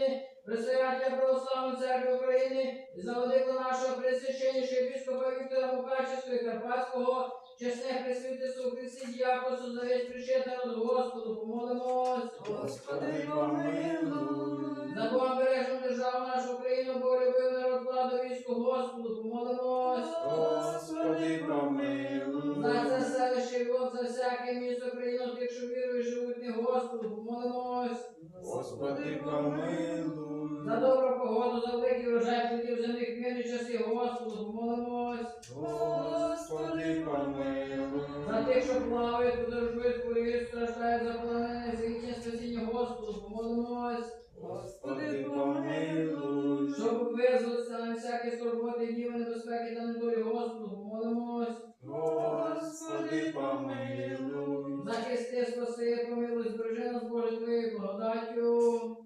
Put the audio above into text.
України, Пресвятя Православної Церкви України, і за владику нашого пресвященнішого епіскопа Віктора Мукачевського і Карпатського, чесне пресвітерство Христі Діакосу, за весь причетний народ Господу, помолимось. Господи, помилуй. За Бога бережну державу нашу Україну, Боголюбив народ владу війську, Господу, помолимось. Господи, помилуй. За це селище і за всяке місто країну, тих, що вірують, живуть не Господу, помолимось помилуй. За добру погоду, за великий врожай плодів земних мирні часи, Господу, молимось. Господи, помилуй. За тих, що плавають, подорожують, хворіють, страждають, заполонені, згідні спасіння, Господу, молимось. Господи, помилуй. Щоб визволитися на всякі скорботи, діви, небезпеки та недолі, Господу, молимось. Господи, помилуй. Захисти, спаси, помилуй, збережи нас, Боже, Твоєю благодаттю.